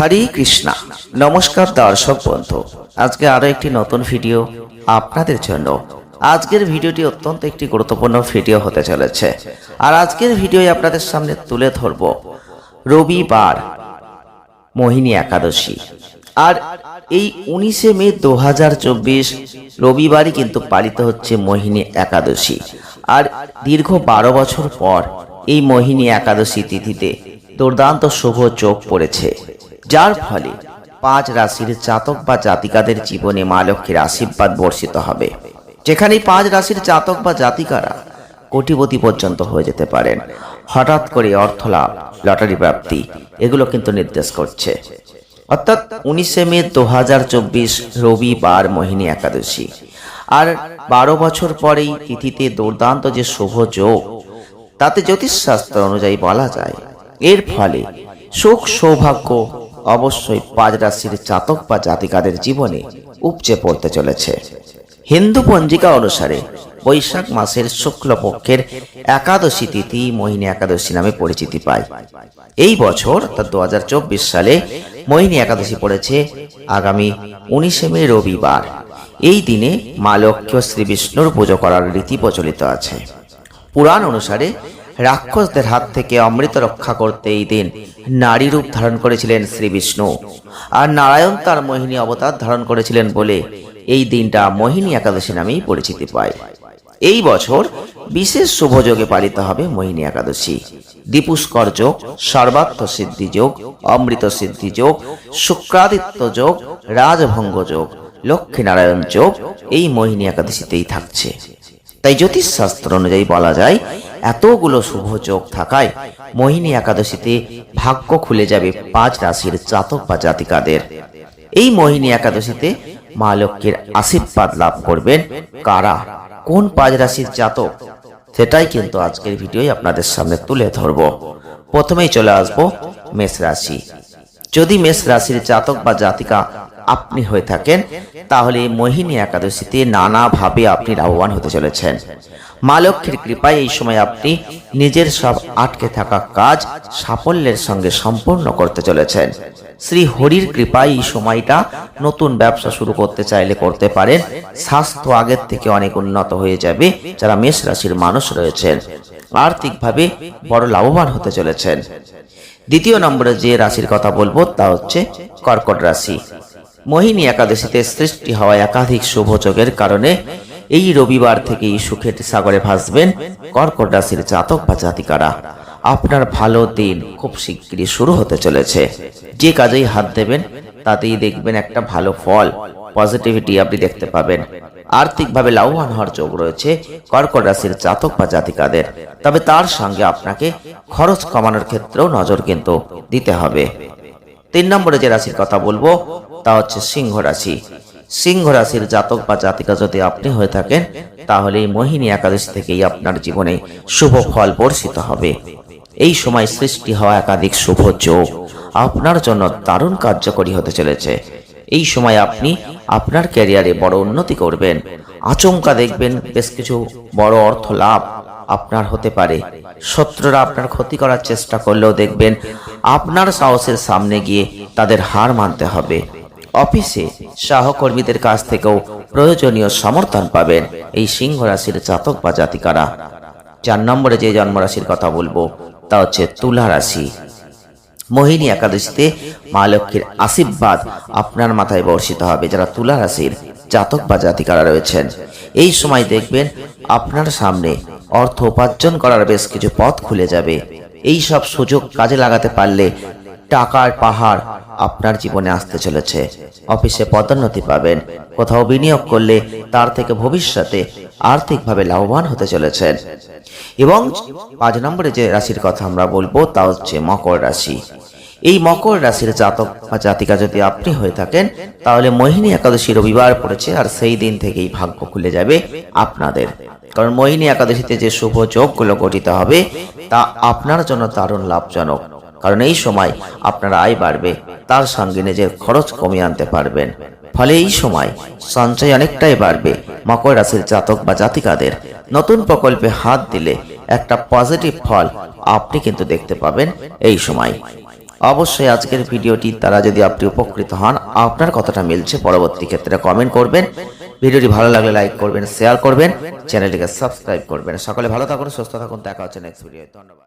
হরে কৃষ্ণা। নমস্কার দর্শক বন্ধু। আজকে আরও একটি নতুন ভিডিও আপনাদের জন্য। আজকের ভিডিওটি অত্যন্ত একটি গুরুত্বপূর্ণ ভিডিও হতে চলেছে। আর আজকের ভিডিও আপনাদের সামনে তুলে ধরব রবিবার মোহিনী একাদশী। আর এই উনিশে মে দু হাজার চব্বিশ রবিবারই কিন্তু পালিত হচ্ছে মোহিনী একাদশী। আর দীর্ঘ বারো বছর পর এই মোহিনী একাদশী তিথিতে দুর্দান্ত শুভ যোগ পড়েছে। যার ফলে পাঁচ রাশির জাতক বা জাতিকাদের জীবনে মা লক্ষ্মীর আশীর্বাদ বর্ষিত হবে। যেখানে পাঁচ রাশির জাতক বা জাতিকারা কোটিপতি পর্যন্ত হয়ে যেতে পারেন। হঠাৎ করে অর্থ লাভ লটারি প্রাপ্তি, এগুলো কিন্তু নির্দেশ করছে। অর্থাৎ উনিশে মে দু হাজার চব্বিশ রবিবার মোহিনী একাদশী। আর বারো বছর পরেই তিথিতে দুর্দান্ত যে শুভ যোগ, তাতে জ্যোতিষশাস্ত্র অনুযায়ী বলা যায়, এর ফলে সুখ, সৌভাগ্য অবশ্যই পাঁচ জাতক বা জাতিকাদের জীবনে উপচে পড়তে চলেছে। হিন্দু পঞ্জিকা অনুসারে বৈশাখ মাসের শুক্লপক্ষের একাদশী তিথি মোহিনী একাদশী নামে পরিচিতি পায়। এই বছর অর্থাৎ দু হাজার চব্বিশ সালে মোহিনী একাদশী পড়েছে আগামী উনিশে মে রবিবার। এই দিনে মা লক্ষ্মী শ্রী বিষ্ণুর পুজো করার রীতি প্রচলিত আছে। পুরাণ অনুসারে রাক্ষসদের হাত থেকে অমৃত রক্ষা করতে এই দিন নারী রূপ ধারণ করেছিলেন শ্রী বিষ্ণু। আর নারায়ণ তার মোহিনী অবতার ধারণ করেছিলেন বলে এই দিনটা মোহিনী একাদশী নামেই পরিচিতি পায়। এই বছর বিশেষ শুভযোগে পালিত হবে মোহিনী একাদশী। দীপুষ্কর যোগ সর্বার্থ সিদ্ধি যোগ, অমৃত সিদ্ধি যোগ, শুক্রাদিত্য যোগ, রাজভঙ্গ যোগ, লক্ষ্মীনারায়ণ যোগ এই মোহিনী একাদশীতেই থাকছে। তাই জ্যোতিষশাস্ত্র অনুযায়ী বলা যায়, এতগুলো শুভ যোগ থাকায় মোহিনী একাদশীতে ভাগ্য খুলে যাবে পাঁচ রাশির জাতক বা জাতিকাদের। এই মোহিনী একাদশীতে মা লক্ষ্মীর আশীর্বাদ লাভ করবেন। কারা? কোন পাঁচ রাশির জাতক? সেটাই কিন্তু আজকের ভিডিওই আপনাদের সামনে তুলে ধরব। প্রথমেই চলে আসব মেষ রাশি। যদি মেষ রাশির জাতক বা জাতিকা আপনি হয়ে থাকেন, তাহলে মোহিনী একাদশীতে নানাভাবে আপনি লাভবান হতে চলেছেন। মা লক্ষ্মীর কৃপায় এই সময় আপনি নিজের সব আটকে থাকা কাজ সাফল্যের সঙ্গে সম্পূর্ণ করতে চলেছেন। শ্রী হরির কৃপায় এই সময়টা নতুন ব্যবসা শুরু করতে চাইলে করতে পারেন। স্বাস্থ্য আগের থেকে অনেক উন্নত হয়ে যাবে, যারা মেষ রাশির মানুষ রয়েছেন। আর্থিকভাবে বড় লাভবান হতে চলেছেন। দ্বিতীয় নম্বরে যে রাশির কথা বলব তা হচ্ছে কর্কট রাশি। মোহিনী একাদশীতে সৃষ্টি হওয়া একাধিক শুভযোগের কারণে এই রবিবার থেকেই সুখের সাগরে ভাসবেন কর্কট রাশির জাতক বা জাতিকারা। আপনার ভালো দিন খুব শিগগিরই শুরু হতে চলেছে। যে কাজেই হাত দেবেন, তাতেই দেখবেন একটা ভালো ফল পজিটিভিটি আপনি দেখতে পাবেন। আর্থিকভাবে লাভবান হওয়ার যোগ রয়েছে কর্কট রাশির জাতক বা জাতিকাদের। তবে তার সঙ্গে আপনাকে খরচ কমানোর ক্ষেত্রেও নজর কিন্তু দিতে হবে। তিন নম্বরে যে রাশির কথা বলব তা হচ্ছে সিংহ রাশি। সিংহ রাশির জাতক বা জাতিকা যদি আপনি হয়ে থাকেন, তাহলে এই মোহিনী একাদশী থেকেই আপনার জীবনে শুভ ফল বর্ষিত হবে। এই সময় সৃষ্টি হওয়া একাধিক শুভ যোগ আপনার জন্য দারুণ কার্যকরী হতে চলেছে। এই সময় আপনি আপনার ক্যারিয়ারে বড় উন্নতি করবেন। আচমকা দেখবেন বেশ কিছু বড় অর্থ লাভ আপনার হতে পারে। শত্রুরা আপনার ক্ষতি করার চেষ্টা করলেও দেখবেন আপনার সাহসের সামনে গিয়ে তাদের হার মানতে হবে। অফিসে সহকর্মীদের কাছ থেকেও প্রয়োজনীয় সমর্থন পাবেন এই সিংহ রাশির জাতক বা জাতিকারা। চার নম্বরে যে জন্মরাশির কথা বলব, তা হচ্ছে তুলা রাশি। মোহিনী একাদশীতে মা লক্ষ্মীর আশীর্বাদ আপনার মাথায় বর্ষিত হবে, যারা তুলা রাশির জাতক বা জাতিকারা রয়েছেন। এই সময় দেখবেন আপনার সামনে অর্থ উপার্জন করার বেশ কিছু পথ খুলে যাবে। এই সব সুযোগ কাজে লাগাতে পারলে টাকার পাহাড় আপনার জীবনে আসতে চলেছে। অফিসে পদোন্নতি পাবেন। কোথাও বিনিয়োগ করলে তার থেকে ভবিষ্যতে আর্থিকভাবে লাভবান হতে চলেছেন। এবং পাঁচ নম্বরে যে রাশির কথা আমরা বলব তা হচ্ছে মকর রাশি। এই মকর রাশির জাতক বা জাতিকা যদি আপনি হয়ে থাকেন, তাহলে মোহিনী একাদশী রবিবার পড়েছে আর সেই দিন থেকেই ভাগ্য খুলে যাবে আপনাদের। কারণ মোহিনী একাদশীতে যে শুভ যোগগুলো গঠিত হবে, তা আপনার জন্য দারুণ লাভজনক। কারণ এই সময় আপনার আয় বাড়বে, তার সঙ্গে নিজের খরচ কমিয়ে আনতে পারবেন। ফলে এই সময় সঞ্চয় অনেকটাই বাড়বে। মকর রাশির জাতক বা জাতিকাদের নতুন প্রকল্পে হাত দিলে একটা পজিটিভ ফল আপনি কিন্তু দেখতে পাবেন এই সময়। অবশ্যই আজকের ভিডিওটি দ্বারা যদি আপনি উপকৃত হন, আপনার কতটা মিলছে, পরবর্তী ক্ষেত্রে কমেন্ট করবেন। ভিডিওটি ভালো লাগলে লাইক করবেন শেয়ার করবেন চ্যানেলটিকে সাবস্ক্রাইব করবেন। সকলে ভালো থাকুন, সুস্থ থাকুন, দেখা হচ্ছে নেক্সট ভিডিও ধন্যবাদ।